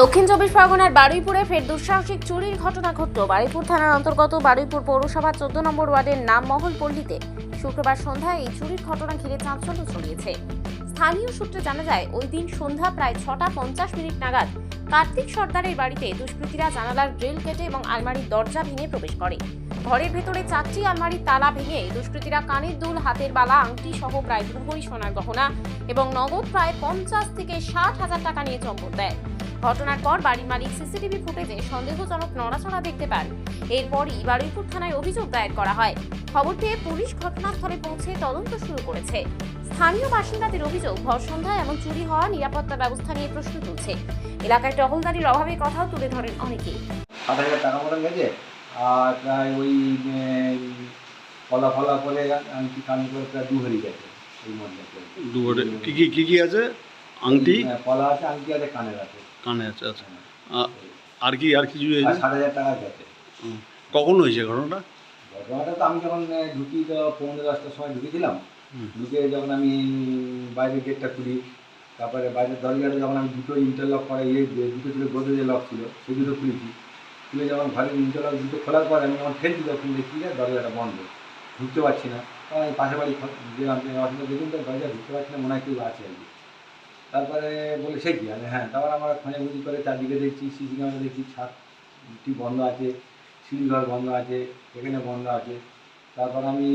দক্ষিণ চব্বিশ পরগনার বারুইপুরে ফের দুঃসাহসিক চুরির ঘটনা ঘটল। বারুইপুর থানার অন্তর্গত বারুইপুর পৌরসভা চোদ্দ নম্বর ওয়ার্ডের নামমহল পল্লীতে শুক্রবার সন্ধ্যায় এই চুরির ঘটনা ঘিরে চাঞ্চল্য ছড়িয়েছে। স্থানীয় সূত্রে জানা যায়, ওই দিন সন্ধ্যা প্রায় ছটা পঞ্চাশ মিনিট নাগাদ কার্তিক সর্দারের বাড়িতে দুষ্কৃতীরা জানালার গ্রিল কেটে এবং আলমারির দরজা ভেঙে প্রবেশ করে। ঘরের ভেতরে চারটি আলমারির তালা ভেঙে দুষ্কৃতীরা কানের দুল, হাতের বালা, আংটি সহ প্রায় দু সোনার গহনা এবং নগদ প্রায় পঞ্চাশ থেকে ষাট হাজার টাকা নিয়ে চম্পট দেয়। ঘটনার পর বাড়ির মালিক সিসিটিভি ফুটেজে সন্দেহজনক নড়াচড়া দেখতে পান। এরপরই বারুইপুর থানায় অভিযোগ দায়ের করা হয়। খবর পেয়ে পুলিশ ঘটনাস্থলে পৌঁছে তদন্ত শুরু করেছে। স্থানীয় বাসিন্দাদের অভিযোগ ভর সন্ধ্যায় এমন চুরি হওয়া নিরাপত্তা ব্যবস্থা নিয়ে প্রশ্ন তুলছে। এলাকায় টহলদারির অভাবে কথাও তুলে ধরেন অনেকেই। সাত হাজার টাকা মতন গেছে আর প্রায় ওই ফলা ফলা করে আংটি কান করে প্রায় দু ভরি গেছে এই মধ্যে দুয়ারে কি কি কি কি আছে? আংটি? হ্যাঁ, ফলা আছে আংটি আছে কানের আছে। কানে আছে আচ্ছা। আর কি আর কিছু হয়েছে? সাত হাজার টাকা গেছে। কখন হয়েছে ঘটনাটা? ঘটনাটা তো আমি যখন ঢুকি তো পৌনে দশটার সময় ঢুকেছিলাম। ঢুকে যখন আমি বাইরের গেটটা খুলি তারপরে বাইরের দরজাটা যখন আমি দুটো ইন্টারলক করা ইয়ে দুটো ছিল গোদরেজের লক ছিল সেই দুটো খুলেছি। খুলে যখন ঘরের ইন্টারলক দুটো খোলার পর আমি যখন ঠেলছি তখন দেখি যে দরজাটা বন্ধ। ঢুকতে পারছি না। তখন আমি পাশে বাড়ি অসুবিধা দেখুন তো দরজা ঢুকতে পারছি না মনে হয় কেউ আছে আর কি। তারপরে বলে, সে কি? আমি হ্যাঁ। তারপর আমরা খোঁজাখুঁজি করে চারদিকে দেখছি সিসি ক্যামেরা দেখছি, ছাদটি বন্ধ আছে, সিঁড়িঘর বন্ধ আছে, এখানে বন্ধ আছে। তারপর আমি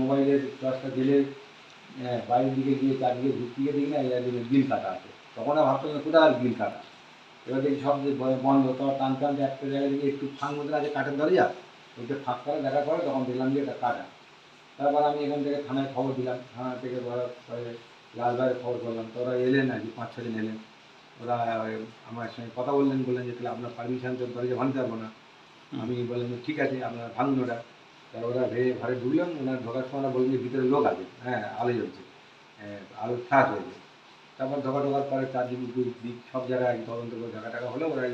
মোবাইলের টর্চটা জেলে বাইরের দিকে গিয়ে চারদিকে ঢুকিয়ে দেখি না, এর গ্রিল কাটা আছে। তখন ভাবতাম কোথায় আর গ্রিল কাটা? এবার দেখি সব বন্ধ তখন টানতে টানতে একটা জায়গায় দেখি একটু ফাঁক মধ্যে আছে, কাঠের দরজা। ওইটা ফাঁক করে, দেখা করে, তখন দেখলাম যে এটা কাটা। তারপর আমি এখান থেকে থানায় খবর দিলাম। থানা থেকে পরে খবর করলাম তো ওরা এলেন আর কি পাঁচ ছজন এলেন ওরা আমার সঙ্গে কথা বললেন বললেন যে তাহলে আপনার পারমিশন তো দরজা ভাঙতে পারব না। আমি বললাম যে ঠিক আছে আপনার ভাঙুন ওটা তারপর ওরা ভেবে ঘরে ঢুকলাম ওনার ঢোকার সময় ওরা বললেন যে ভিতরে লোক আছে। হ্যাঁ আলো জ্বলছে। আলো ফ্ল্যাশ হয়েছে তারপর ঢোকা ঢোকার পরে চারদিক দিক দিক সব জায়গায় তদন্ত করে ঢাকা টাকা হলো ওরা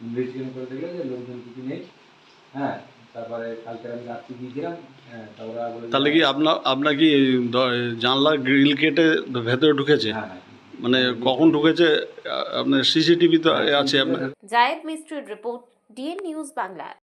ইনভেস্টিগেশন করে দেখল যে লোকজন কিছু নেই। হ্যাঁ তারপরে কালকে আমি রাত্রি গিয়েছিলাম হ্যাঁ তাহলে কি আপনার আপনার কি জানলা গ্রিল কেটে ভেতরে ঢুকেছে? হ্যাঁ হ্যাঁ। মানে কখন ঢুকেছে? আপনার সিসিটিভি তো আছে আপনার। জায়েদ মিস্ত্রির রিপোর্ট ডিএন নিউজ বাংলা।